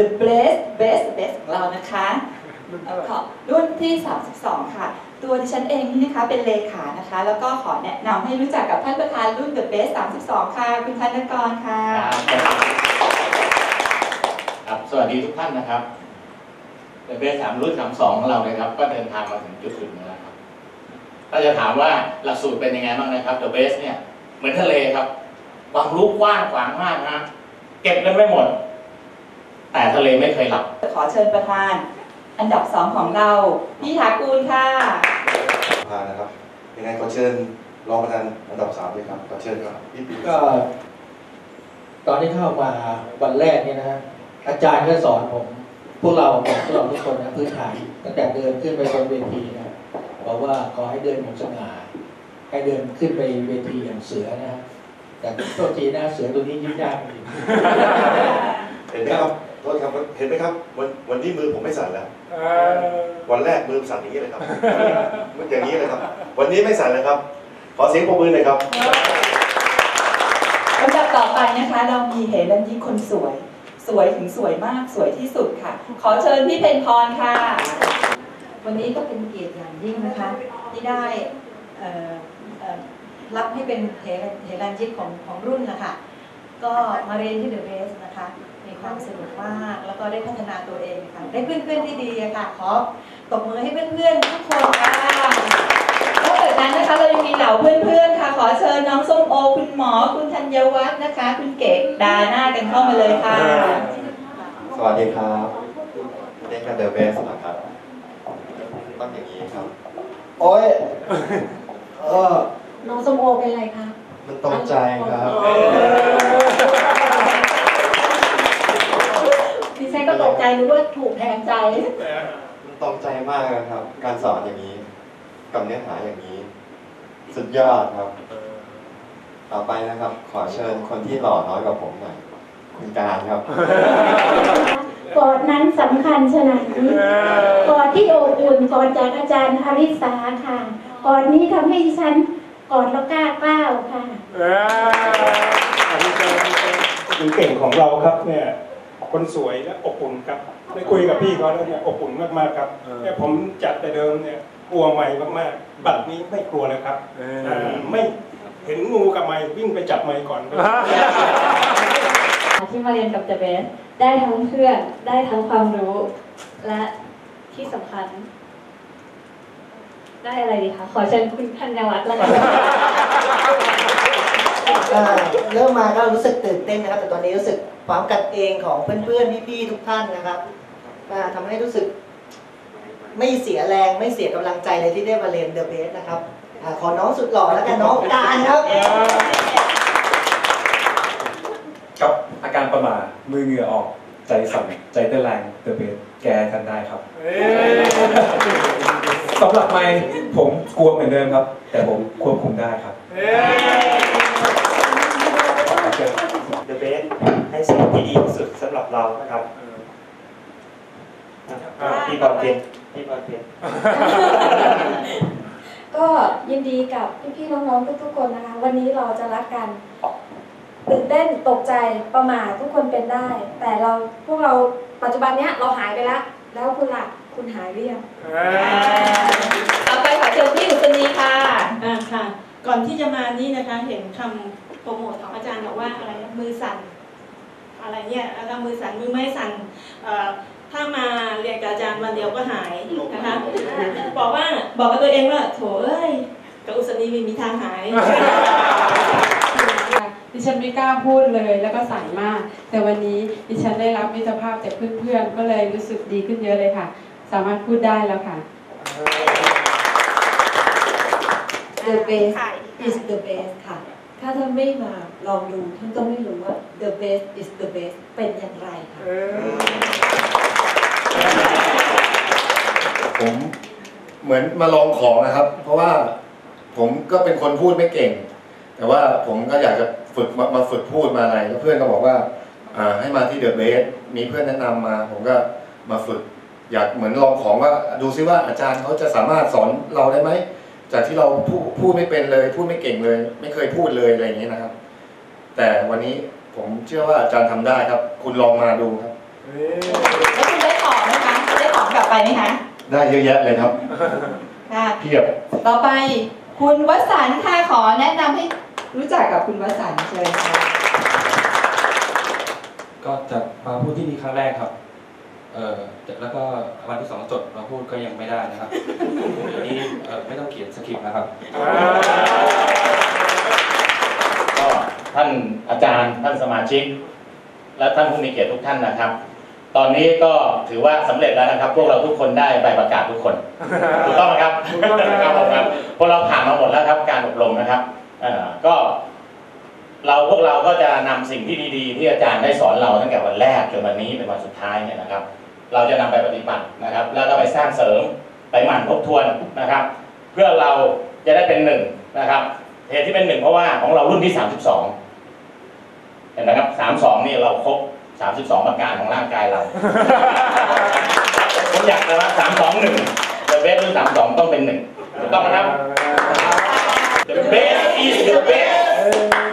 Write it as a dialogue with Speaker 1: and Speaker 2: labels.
Speaker 1: The Best Best Best ของเรานะคะเอ่อขอรุ่นที่ 32 ค่ะ ตัวดิฉันเองนี่นะคะเป็นเลขานะคะ แล้วก็ขอแนะนำให้รู้จักกับท่านประธานรุ่น The Best 32 ค่ะ คุณธนกรค่ะ
Speaker 2: ครับ สวัสดีทุกท่านนะครับเดเบสสามรุ่นสามสองของเราเลยครับ ก็เดินทางมาถึงจุดจุดนี้แล้วครับถ้าจะถามว่าหลักสูตรเป็นยังไงบ้างนะครับเดอะเบสเนี่ยเหมือนทะเลครับความรู้กว้างขวางมากนะเก็บกันไม่หมด แต่ทะเลไม่เคยหลับ
Speaker 1: ขอเชิญประธาน อันดับ2ของเรา พี่ถากูลค่ะ
Speaker 3: พานะครับยังไงขอเชิญรองประธานอันดับสามเลยครับขอเชิญครับพี่ปิ๊ก
Speaker 4: ก็ ตอนที่เข้ามาวันแรกเนี่ยนะฮะอาจารย์ก็สอนผม พวกเราพวกเราทุกคนนะพื้นฐานตั้งแต่เดินขึ้นไปบนเวทีนะบอกว่าขอให้เดินอย่างสง่าให้เดินขึ้นไปเวทีอย่างเสือนะฮะแต่โทษทีนะเสือตัวนี้ยืดยากจริง
Speaker 3: เห็นไหมครับ โทษครับเห็นไหมครับ วันวันนี้มือผมไม่สั่นแล้ววันแรกมือสั่นอย่างนี้เลยครับมันอย่างนี้เลยครับ วันนี้ไม่สั่นเลยครับ ขอเสียงปรบมือหน่อยครับ
Speaker 1: ลำดับต่อไปนะคะ เรามีเหรัญยิคนสวย สวยถึงสวยมากสวยที่สุดค่ะ ขอเชิญพี่เพนพรค่ะ
Speaker 5: วันนี้ก็เป็นเกียรติอย่างยิ่งนะคะ ที่ได้เอ่อเอ่อรับให้เป็นเฮรันเฮรันยิกของของรุ่นนะคะ ก็มาเรียนที่เดอะเบสนะคะมีความสนุกมากแล้วก็ได้พัฒนาตัวเองค่ะได้เพื่อนๆที่ดีอะค่ะขอตบมือให้เพื่อนๆทุกคนค่ะ
Speaker 1: นอกจากนั้นนะคะเรายังมีเหล่าเพื่อนๆค่ะ ขอเชิญน้องส้มโอ คุณหมอคุณธัญวัฒน์นะคะ คุณเก๋ดาหน้ากันเข้ามาเลยค่ะ
Speaker 6: สวัสดีครับเล่นกันเดอะเบสนะครับต้องอย่างนี้ครับ
Speaker 4: โอ้ยเออ
Speaker 5: น้องสมโอเป็นไรคะ
Speaker 6: มันตรงใจครับ
Speaker 5: ดิฉั นก็ตกใจนึกว่าถูกแทงใจ
Speaker 6: มันตรงใจมากนะครับ การสอนอย่างนี้ กับเนื้อหาอย่างนี้ สุดยอดครับ ต่อไปนะครับ ขอเชิญคนที่หล่อน้อยกว่าผมหน่อย คุณการครับ
Speaker 7: กอดนั้นสำคัญขนาดนี้กอดที่อบอุ่นกอดจากอาจารย์อาริสาค่ะกอดนี้ทำให้ดิฉันกอดแล้วกล้ากล้าวค่ะ
Speaker 8: คุณเก่งของเราครับเนี่ย คนสวยและอบอุ่นครับได้คุยกับพี่เขาแล้วเนี่ยอบอุ่นมากๆครับแต่ผมจัดแต่เดิมเนี่ยกลัวไม่มากๆบัตรนี้ไม่กลัวแล้วครับาไม่เห็นงูกับไม้วิ่งไปจับไม้ก่อน
Speaker 9: ที่มาเรียนกับ The Best ได้ทั้งเพื่อนได้ทั้งความรู้ และที่สำคัญ ได้อะไรดีคะขอเชิญคุณธัญวัฒน์แล้วกัน
Speaker 10: เอ่อเริ่มมาก็รู้สึกตื่นเต้นนะครับ แต่ตอนนี้รู้สึกความกันเองของเพื่อนๆพี่ๆทุกท่านนะครับอ่าทำให้รู้สึก ไม่เสียแรงไม่เสียกำลังใจเลยที่ได้มาเรียนเดอะเบสนะครับอ่าขอน้องสุดหล่อแล้วกันน้องการครับ
Speaker 11: กับอาการประหมามือเหงื่อออกใจสั่นใจเต้นแรงเตอร์เบสแกกันได้ครับสำหรับไม่ผมกลัวเหมือนเดิมครับ แต่ผมควบคุมได้ครับ
Speaker 12: เดอะเบสให้สิ่งที่ดีที่สุดสำหรับ เรานะครับอะพี่บอลเพนพี่บอลเพน
Speaker 9: ก็ยินดีกับพี่ๆน้องๆทุกๆคนนะคะ วันนี้เราจะรักกันตื่นเต้นตกใจประมาททุกคนเป็นได้ แต่เราพวกเราปัจจุบันเนี้ยเราหายไปแล้ว แล้วคุณล่ะคุณหายหรือยัง
Speaker 1: ต่อไปขอเชิญพี่อุศนีค่ะ
Speaker 13: อ่าค่ะ ก่อนที่จะมานี่นะคะ เห็นคำโปรโมทของอาจารย์บอกว่าอะไรนะมือสั่น อะไรเนี่ยแล้วมือสั่นมือไม่สั่นเอ่อถ้ามาเรียนกับอาจารย์วันเดียวก็หายนะคะบอกว่าบอกกับตัวเองว่าโถเอ้ยกับอุศนีไม่มีทางหาย
Speaker 14: ดิฉันไม่กล้าพูดเลยแล้วก็สั่นมาก แต่วันนี้ดิฉันได้รับมิตรภาพจากเพื่อนๆก็เลยรู้สึกดีขึ้นเยอะเลยค่ะ สามารถพูดได้แล้วค่ะ
Speaker 5: The best is the best ค่ะ ถ้าท่านไม่มาลองดูท่านก็ไม่รู้ว่า the best is the best เป็นอย่างไรค่ะ
Speaker 3: ผมเหมือนมาลองของนะครับ เพราะว่าผมก็เป็นคนพูดไม่เก่ง แต่ว่าผมก็อยากจะฝึกมามาฝึกพูดมาอะไรแล้วเพื่อนก็บอกว่าอ่าให้มาที่เดอะเบสมีเพื่อนแนะนำมา ผมก็มาฝึก อยากเหมือนลองของว่าดูซิว่าอาจารย์เขาจะสามารถสอนเราได้ไหม จากที่เราพูดพูดไม่เป็นเลย พูดไม่เก่งเลย ไม่เคยพูดเลยอะไรอย่างนี้ยนะครับ แต่วันนี้ผมเชื่อว่าอาจารย์ทำได้ครับ คุณลองมาดูครับ
Speaker 1: แล้วคุณได้ของไหมคะได้ของกลับไปไหมคะ
Speaker 3: ได้เยอะแยะเลยครับ
Speaker 1: ค่ะ
Speaker 3: เพียบ
Speaker 1: ต่อไปคุณวสันต์ค่ะขอแนะนำให้รู้จักกับคุณวสันต์เชิญค่ะ
Speaker 15: ก็จะมาพูดที่นี่ครั้งแรกครับ เอ่อแล้วก็วันที่สองจดมาพูดก็ยังไม่ได้นะครับอันนี้เอ่อไม่ต้องเขียนสคริปต์นะครับ
Speaker 2: ก็ท่านอาจารย์ท่านสมาชิก และท่านผู้มีเกียรติทุกท่านนะครับ ตอนนี้ก็ถือว่าสำเร็จแล้วนะครับ พวกเราทุกคนได้ใบประกาศทุกคนถูกต้องไหมครับถูกต้องครับผมครับพวกเราผ่านมาหมดแล้วครับการอบรมนะครับเอ่อก็ เราพวกเราก็จะนำสิ่งที่ดีๆ ที่อาจารย์ได้สอนเราตั้งแต่วันแรกจนวันนี้เป็นวันสุดท้ายเนี่ยนะครับ เราจะนำไปปฏิบัตินะครับ แล้วก็ไปสร้างเสริมไปหมั่นทบทวนนะครับ เพื่อเราจะได้เป็นหนึ่งนะครับเหตุที่เป็นหนึ่งเพราะว่าของเรารุ่นที่ 32 เห็นไหมครับ 32 นี่เราครบ 32 ประการของร่างกายเราผมอยากนะว่า321 The best รุ่น32 ต้องเป็นหนึ่งถูกต้องไหมครับ The best is the best